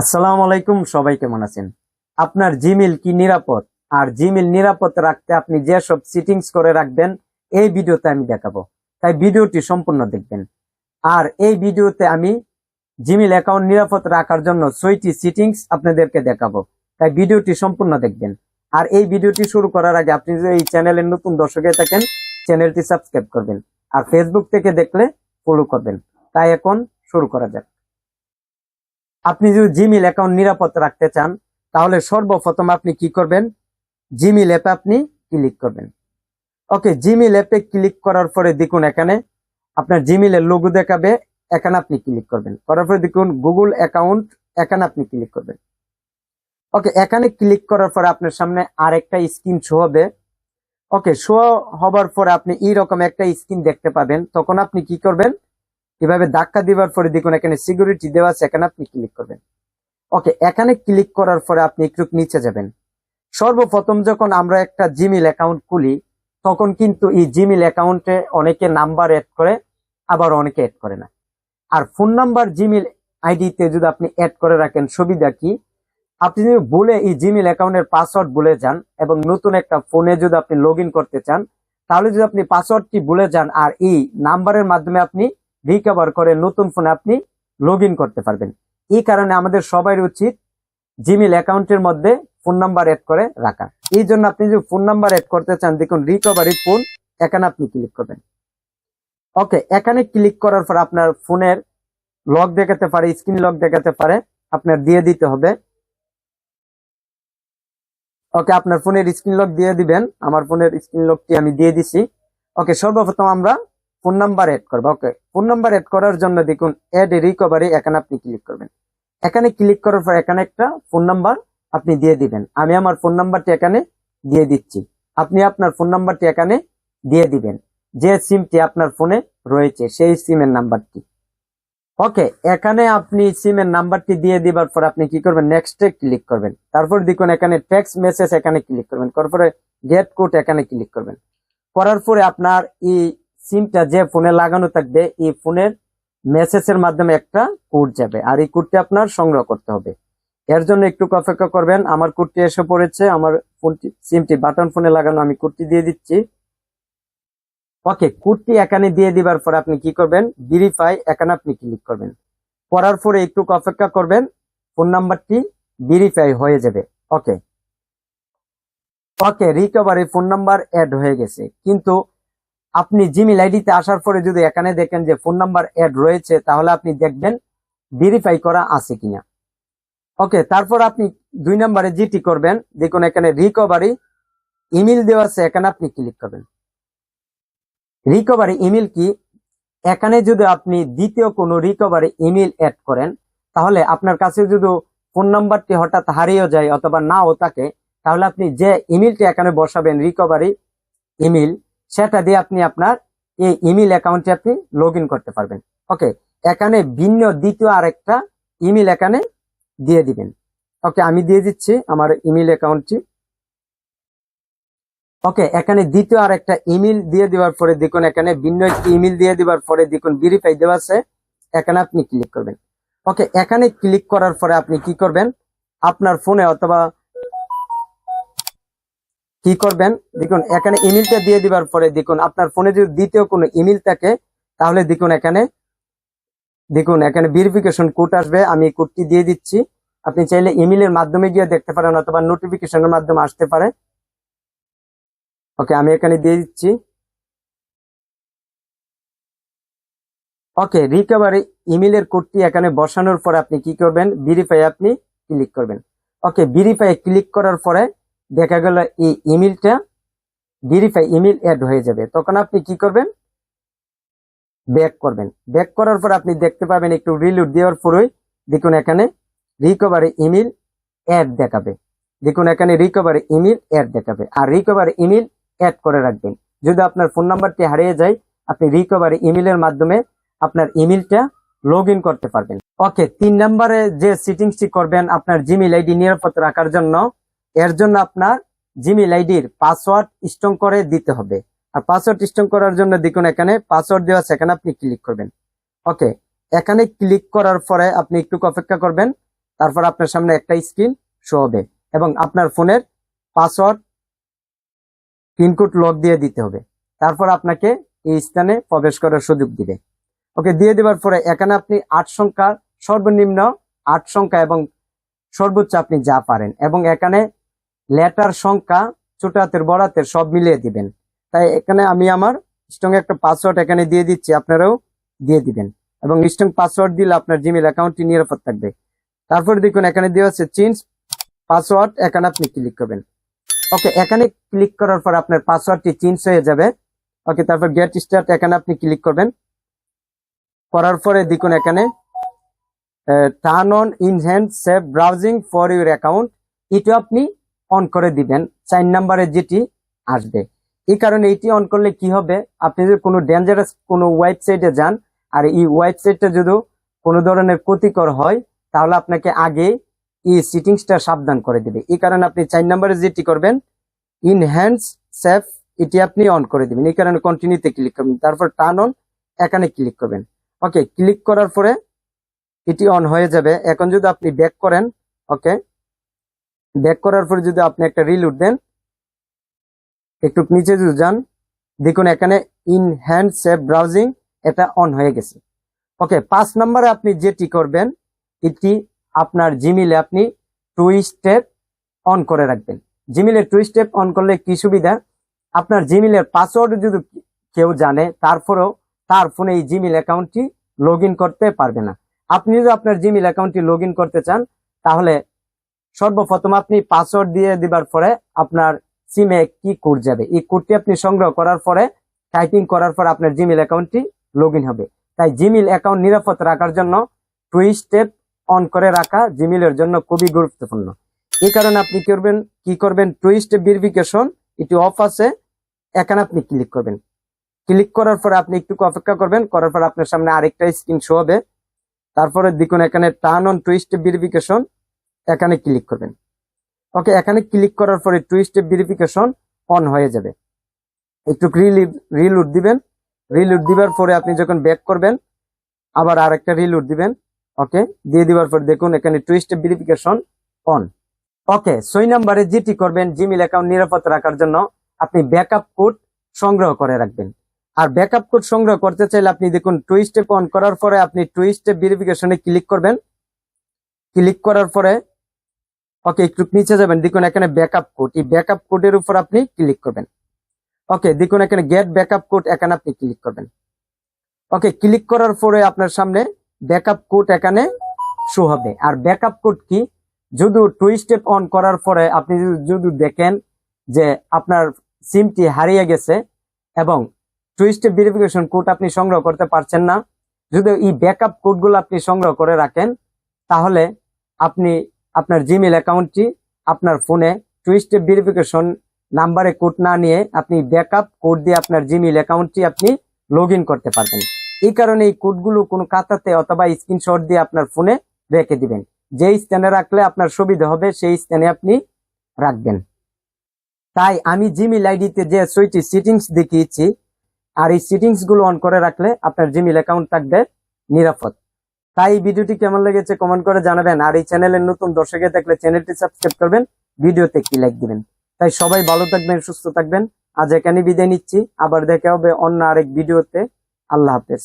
আসসালামু আলাইকুম, সবাই কেমন আছেন? আপনার জিমেল কি নিরাপদ? আর জিমেল নিরাপদ রাখতে আপনি যে সব সিটিংস করে রাখবেন, এই ভিডিওতে আমি দেখাবো। তাই ভিডিওটি সম্পূর্ণ দেখবেন। আর এই ভিডিওতে আমি জিমেল অ্যাকাউন্ট নিরাপদ রাখার জন্য ছয়টি সিটিংস আপনাদেরকে দেখাবো। তাই ভিডিওটি সম্পূর্ণ দেখবেন। আর এই ভিডিওটি শুরু করার আগে আপনি যদি এই চ্যানেলের নতুন দর্শকে থাকেন, চ্যানেলটি সাবস্ক্রাইব করবেন। আর ফেসবুক থেকে দেখলে ফলো করবেন। তাই এখন শুরু করা যাক। আপনি যদি জিমেল অ্যাকাউন্ট নিরাপদ রাখতে চান, তাহলে সর্বপ্রথম আপনি কি করবেন? জিমেল অ্যাপে আপনি ক্লিক করবেন। ওকে জিমেল অ্যাপে ক্লিক করার পরে দেখুন এখানে, আপনার জিমেলের লোগো দেখাবে, এখানে আপনি ক্লিক করবেন। করার পরে দেখুন গুগল অ্যাকাউন্ট এখানে আপনি ক্লিক করবেন। ওকে এখানে ক্লিক করার পরে আপনার সামনে আরেকটা স্ক্রিন শো হবে। ওকে শো হবার পরে আপনি এইরকম একটা স্ক্রিন দেখতে পাবেন। তখন আপনি কি করবেন? এভাবে ধাক্কা দিবার পরে দেখুন, এখানে সিকিউরিটি দেওয়া আছে, এখানে আপনি ক্লিক করবেন। ওকে এখানে ক্লিক করার পরে আপনি একটু নিচে যাবেন। সর্বপ্রথম যখন আমরা একটা জিমেল অ্যাকাউন্ট খুলি, তখন কিন্তু এই জিমেল অ্যাকাউন্টে অনেকে নাম্বার অ্যাড করে, আবার অনেকে অ্যাড করে না। আর ফোন নাম্বার জিমেল আইডিতে যদি আপনি অ্যাড করে রাখেন, সুবিধা কি? আপনি যদি বলে এই জিমেল অ্যাকাউন্টের পাসওয়ার্ড ভুলে যান এবং নতুন একটা ফোনে যদি আপনি লগ করতে চান, তাহলে যদি আপনি পাসওয়ার্ডটি ভুলে যান আর এই নাম্বারের মাধ্যমে আপনি রিকভার করে নতুন ফোনে আপনি লগ করতে পারবেন। এই কারণে আমাদের সবাই উচিত জিমেল অ্যাকাউন্টের মধ্যে ফোন নাম্বার অ্যাড করে রাখা। এই জন্য আপনি যদি ফোন নাম্বার অ্যাড করতে চান, দেখুন রিকভারি ফোন এখানে আপনি ক্লিক করবেন। ওকে এখানে ক্লিক করার পর আপনার ফোনের লক দেখাতে পারে স্ক্রিন লক দেখাতে পারে, আপনার দিয়ে দিতে হবে। ওকে আপনার ফোনের স্ক্রিন লক দিয়ে দিবেন। আমার ফোনের স্ক্রিন লকটি আমি দিয়ে দিছি। ওকে সর্বপ্রথম আমরা ফোন নাম্বার এড করব ওকে ফোন নাম্বার এড করার জন্য দেখুন এড রিকভারি এখানে আপনি ক্লিক করবেন। এখানে ক্লিক করার পর এখানে একটা ফোন নাম্বার আপনি দিয়ে দিবেন। আমি আমার ফোন নাম্বারটি এখানে দিয়ে দিচ্ছি। আপনি আপনার ফোন নাম্বারটি এখানে দিয়ে দিবেন। যে সিমটি আপনার ফোনে রয়েছে, সেই সিমের নাম্বারটি। ওকে এখানে আপনি সিমের নাম্বারটি দিয়ে দিবার পর আপনি কি করবেন? নেক্সটে ক্লিক করবেন। তারপর দেখুন, এখানে টেক্সট মেসেজ এখানে ক্লিক করবেন। তারপরে গেট কোড এখানে ক্লিক করবেন। করার পরে আপনার এই সিমটা যে ফোনে লাগানো থাকবে, এই ফোনের মেসেজের মাধ্যমে একটা কোড যাবে। আর এই কোডটি আপনার সংগ্রহ করতে হবে। এর জন্য একটু অপেক্ষা করবেন। আমার কোডটি এসে পড়েছে। আমার ফোনটি সিমটি বাটন ফোনে লাগানো আমি কোডটি দিয়ে দিচ্ছি। ওকে, কোডটি এখানে দিয়ে দিবার পর আপনি কি করবেন? ভেরিফাই এখানে আপনি ক্লিক করবেন। করার পরে একটু অপেক্ষা করবেন। ফোন নাম্বারটি ভেরিফাই হয়ে যাবে। Okay. Okay recovery phone number add হয়ে গেছে। কিন্তু আপনি জিমেল আইডিতে আসার পরে যদি এখানে দেখেন যে ফোন নাম্বার অ্যাড রয়েছে, তাহলে আপনি দেখবেন ভেরিফাই করা আছে কিনা। ওকে, তারপর আপনি দুই নম্বরে জিটি করবেন। দেখুন, এখানে রিকভারি ইমেল দেওয়া আছে, এখানে আপনি ক্লিক করবেন। রিকভারি ইমেল কি? এখানে যদি আপনি দ্বিতীয় কোনো রিকভারি ইমেল অ্যাড করেন, তাহলে আপনার কাছে যদি ফোন নাম্বারটি হঠাৎ হারিয়ে যায় অথবা নাও থাকে, তাহলে আপনি যে ইমেলটি এখানে বসাবেন রিকভারি ইমেল সেটা দিয়ে আপনি আপনার এই ইমেল অ্যাকাউন্টে আপনি লগ করতে পারবেন। ওকে এখানে ভিন্ন দ্বিতীয় আরেকটা ইমেল এখানে দিয়ে দিবেন। ওকে আমি দিয়ে দিচ্ছি আমার ইমেল অ্যাকাউন্টটি ওকে এখানে দ্বিতীয় আর একটা ইমেল দিয়ে দেওয়ার পরে দেখুন, এখানে ভিন্ন একটি ইমেল দিয়ে দেওয়ার পরে দেখুন ভেরিফাই দেওয়া আছে। এখানে আপনি ক্লিক করবেন। ওকে এখানে ক্লিক করার পরে আপনি কি করবেন? আপনার ফোনে অথবা কি করবেন? দেখুন, এখানে ইমেলটা দিয়ে দিবার পরে দেখুন, আপনার ফোনে যদি দ্বিতীয় কোনো ইমেল থাকে, তাহলে দেখুন এখানে দেখুন, এখানে ভেরিফিকেশন কোড আসবে, আমি কোডটি দিয়ে দিচ্ছি। আপনি চাইলে ইমেলের মাধ্যমে গিয়ে দেখতে পারেন, অথবা নোটিফিকেশনের মাধ্যমে আসতে পারে। ওকে, আমি এখানে দিয়ে দিচ্ছি। ওকে রিকভারি ইমেলের কোডটি এখানে বসানোর পরে আপনি কি করবেন? ভেরিফাই আপনি ক্লিক করবেন। ওকে ভেরিফাই ক্লিক করার পরে দেখা গেল এই ইমেলটা ভেরিফাই ইমেল অ্যাড হয়ে যাবে। তখন আপনি কি করবেন? ব্যাক করবেন। ব্যাক করার পর আপনি দেখতে পাবেন একটু রিলোড দেওয়ার পরেই দেখুন এখানে রিকভারি ইমেল অ্যাড দেখাবে। দেখুন এখানে রিকভারি ইমেল অ্যাড দেখাবে। আর রিকভারি ইমেল অ্যাড করে রাখবেন। যদি আপনার ফোন নাম্বারটি হারিয়ে যায়, আপনি রিকভারি ইমেলের মাধ্যমে আপনার ইমেলটা লগ করতে পারবেন। ওকে তিন নম্বরে যে সিটিংসটি করবেন আপনার জিমেল আইডি নিরাপদ রাখার জন্য এর জন্য আপনার জিমেল আইডির পাসওয়ার্ড স্ট্রং করে দিতে হবে। আর পাসওয়ার্ড স্ট্রং করার জন্য দেখুন এখানে পাসওয়ার্ড দেওয়া সেখানে আপনি ক্লিক করবেন। ওকে এখানে ক্লিক করার পরে আপনি একটু অপেক্ষা করবেন, তারপর আপনার সামনে একটা স্ক্রিন শো হবে এবং আপনার ফোনের পাসওয়ার্ড পিনকোড লক দিয়ে দিতে হবে। তারপর আপনাকে এই স্থানে প্রবেশ করার সুযোগ দিবে। ওকে দিয়ে দেওয়ার পরে এখানে আপনি আট সংখ্যা সর্বনিম্ন আট সংখ্যা এবং সর্বোচ্চ আপনি যা পারেন এবং এখানে লেটার সংখ্যা ছোট হাতের, বড় হাতের সব মিলিয়ে দিবেন। তাই এখানে আমি আমার স্ট্রং একটা পাসওয়ার্ড এখানে দিয়ে দিচ্ছি, আপনারাও দিয়ে দিবেন। এবং স্ট্রং পাসওয়ার্ড দিলে আপনার জিমেল অ্যাকাউন্টটি নিরাপদ থাকবে। তারপর দেখুন, এখানে দেওয়া আছে চেঞ্জ পাসওয়ার্ড এখানে আপনি ক্লিক করবেন। ওকে, এখানে ক্লিক করার পর আপনার পাসওয়ার্ডটি চেঞ্জ হয়ে যাবে। ওকে, তারপর গেট স্টার্ট এখানে আপনি ক্লিক করবেন। করার পরে দেখুন, এখানে turn on enhanced safe browsing for your account এটা আপনি অন করে দিবেন, চার নাম্বারে যেটি আসবে। এই কারণে এটি অন করলে কি হবে? আপনি যদি কোনো ডেঞ্জারাস কোনো ওয়েবসাইটে যান, আর এই ওয়েবসাইটটা যদি কোনো ধরনের ক্ষতিকর হয়, তাহলে আপনাকে আগে এই সিটিংসটা সাবধান করে দিবে। এই কারণে আপনি চার নাম্বারে যেটি করবেন ইন হ্যান্ডস সেফ এটি আপনি অন করে দিবেন। এই কারণে কন্টিনিউতে ক্লিক করবেন, তারপর টার্ন অন এখানে ক্লিক করবেন। ওকে ক্লিক করার পরে এটি অন হয়ে যাবে। এখন যদি আপনি ব্যাক করেন ওকে ব্যাক করার পরে যদি আপনি একটা রিলুট দেন, একটু নিচে যদি যান, দেখুন এখানে ইন হ্যান্ড সেভ ব্রাউজিং এটা অন হয়ে গেছে। ওকে পাঁচ নম্বরে আপনি যেটি করবেন, এটি আপনার জিমিলে আপনি টু স্টেপ অন করে রাখবেন। জিমিলের টু স্টেপ অন করলে কি সুবিধা? আপনার জিমিলের পাসওয়ার্ড যদি কেউ জানে, তারপরেও তার ফোনে এই জিমেল অ্যাকাউন্টটি লগ করতে পারবে না। আপনি যদি আপনার জিমেল অ্যাকাউন্টটি লগ করতে চান, তাহলে সর্বপ্রথম আপনি পাসওয়ার্ড দিয়ে দিবার পরে আপনার সিমে কি কোড যাবে। এই কোডটি আপনি সংগ্রহ করার পরে টাইপিং করার পর আপনার জিমেল অ্যাকাউন্টটি লগ হবে। তাই জিমেল অ্যাকাউন্ট নিরাপদ রাখার জন্য টু স্টেপ অন করে রাখা জিমেলের জন্য খুবই গুরুত্বপূর্ণ। এই কারণে আপনি করবেন, কি করবেন টু স্টেপ ভেরিফিকেশন এটি অফ আছে। এখানে আপনি ক্লিক করবেন। ক্লিক করার পরে আপনি একটু অপেক্ষা করবেন, করার পর আপনার সামনে আরেকটা স্ক্রিন শো হবে। তারপরে দেখুন এখানে turn on two step verification এখানে ক্লিক করবেন। ওকে এখানে ক্লিক করার পরে টু স্টেপ ভেরিফিকেশন অন হয়ে যাবে। একটু রিলুট দিবেন। রিলুট দিবার পরে আপনি যখন ব্যাক করবেন, আবার আর আরেকটা রিলুট দিবেন। ওকে দিয়ে দিবার পর দেখুন এখানে two step verification on okay ছয় নাম্বারে যেটি করবেন জিমেল অ্যাকাউন্ট নিরাপদ রাখার জন্য আপনি ব্যাকআপ কোড সংগ্রহ করে রাখবেন। আর ব্যাকআপ কোড সংগ্রহ করতে চাইলে আপনি দেখুন টু স্টেপ অন করার পরে আপনি টু স্টেপ ভেরিফিকেশনে ক্লিক করবেন। ক্লিক করার পরে ওকে একটু নিচে যাবেন, দেখুন এখানে ব্যাকআপ কোড এই ব্যাকআপ কোডের উপর আপনি ক্লিক করবেন। ওকে দেখুন এখানে গেট ব্যাকআপ কোড এখানে আপনি ক্লিক করবেন। ওকে ক্লিক করার পরে আপনার সামনে ব্যাকআপ কোড এখানে শো হবে। আর ব্যাকআপ কোড কি? যদি টু স্টেপ অন করার পরে আপনি যদি দেখেন যে আপনার সিমটি হারিয়ে গেছে এবং টু স্টেপ ভেরিফিকেশন কোড আপনি সংগ্রহ করতে পারছেন না যদি এই ব্যাকআপ কোডগুলো আপনি সংগ্রহ করে রাখেন, তাহলে আপনি আপনার জিমেল অ্যাকাউন্টটি আপনার ফোনে টু স্টেপ ভেরিফিকেশন নাম্বারে কোড না নিয়ে আপনি ব্যাকআপ কোড দিয়ে আপনার জিমেল অ্যাকাউন্টটি আপনি লগ করতে পারবেন। এই কারণে এই কোডগুলো কোনো খাতাতে অথবা স্ক্রিনশট দিয়ে আপনার ফোনে রেখে দিবেন। যেই স্থানে রাখলে আপনার সুবিধা হবে, সেই স্থানে আপনি রাখবেন। তাই আমি জিমেল আইডিতে যে ছয়টি সিটিংস দেখিয়েছি, আর এই সিটিংসগুলো অন করে রাখলে আপনার জিমেল অ্যাকাউন্ট থাকবে নিরাপদ। তাই ভিডিওটি কেমন লেগেছে কমেন্ট করে জানাবেন। আর এই চ্যানেলের নতুন দর্শকে থাকলে চ্যানেলটি সাবস্ক্রাইব করবেন, ভিডিওতে একটি লাইক দিবেন। তাই সবাই ভালো থাকবেন, সুস্থ থাকবেন। আজ এখানে বিদায় নিচ্ছি। আবার দেখা হবে অন্য আরেক ভিডিওতে। আল্লাহ হাফেজ।